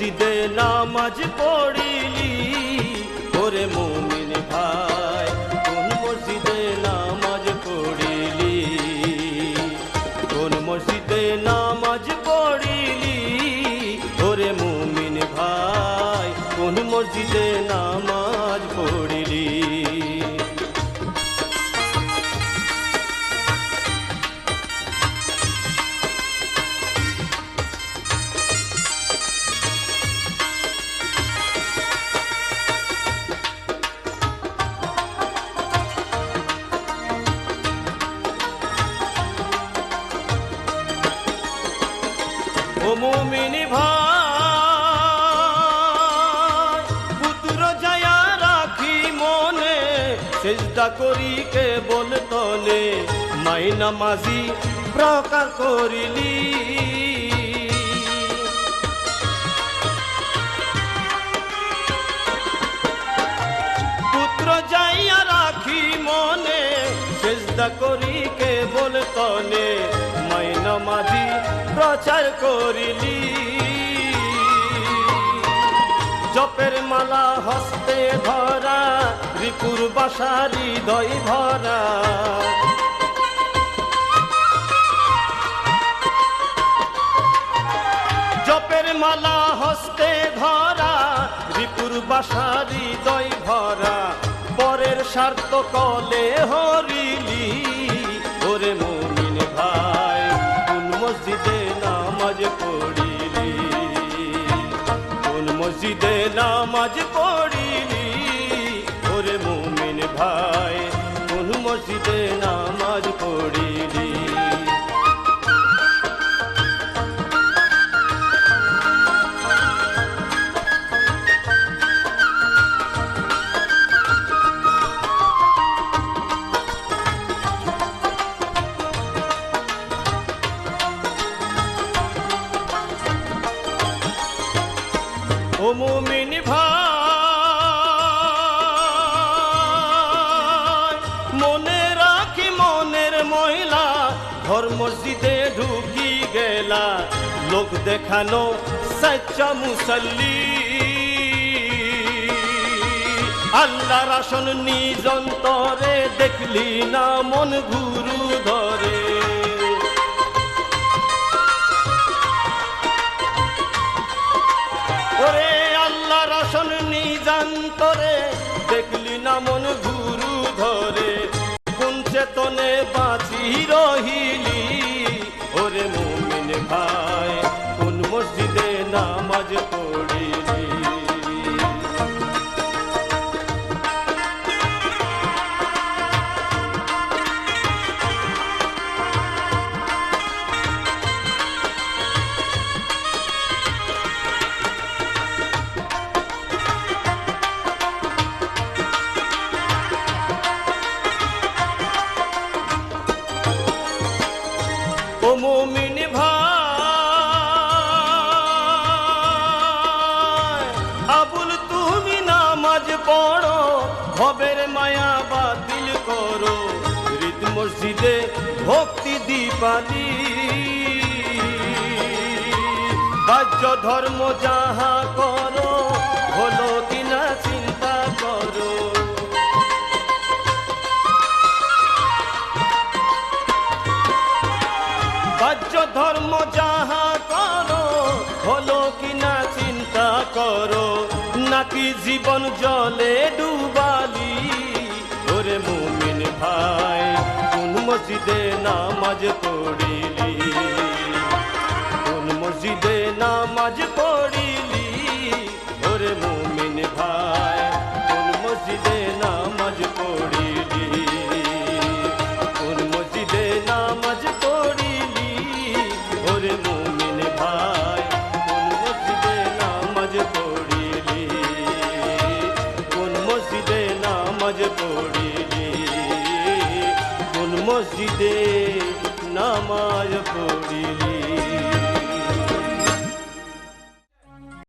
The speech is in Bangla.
নামাজ পড়িলি। ওরে মুমিন ভাই, কোন মসজিদে নামাজ পড়িলি? কোন মসজিদে নামাজ পড়িলি? ওরে মুমিন ভাই, কোন মসজিদে নামাজ পড়িলি? চেষ্টা করি কে বল তলে, মাইনা মাঝি প্রকার করিলি। পুত্র যাইয়া রাখি মনে, চেষ্টা করি কে বল তলে, মাইনা মাঝি প্রচার করিলি। জপের হস্তে ধরা রিপুর বাসারি দই ধরা জপের মালা হস্তে ধরা রিপুর বাসারি দই ধরা পরের স্বার্থ কলে হরিলি নামাজ পড়িলি ওরে মুমিন ভাই কোন মসজিদে নামাজ মুমিন ভাই। মনে রাখি মনের মহিলা, ঘর মসজিদে ঢুকি গেলা। লোক দেখানো সচ্চা মুসল্লি। আল্লাহ রাসন নিজন্তরে দেখলি না মন গুরু ধরে। নামাজ পড়ো ভবের মায়া বাতিল করো। হৃদ মসজিদে ভক্তি দীপালি। বাহ্য ধর্ম যাহা করো জীবন জলে ডুবালি। ওরে মুমিন ভাই কোন মসজিদে নামাজ পড়িলি? কোন মসজিদে নামাজ পড়িলি? মসজিদে নামাজ পড়িলি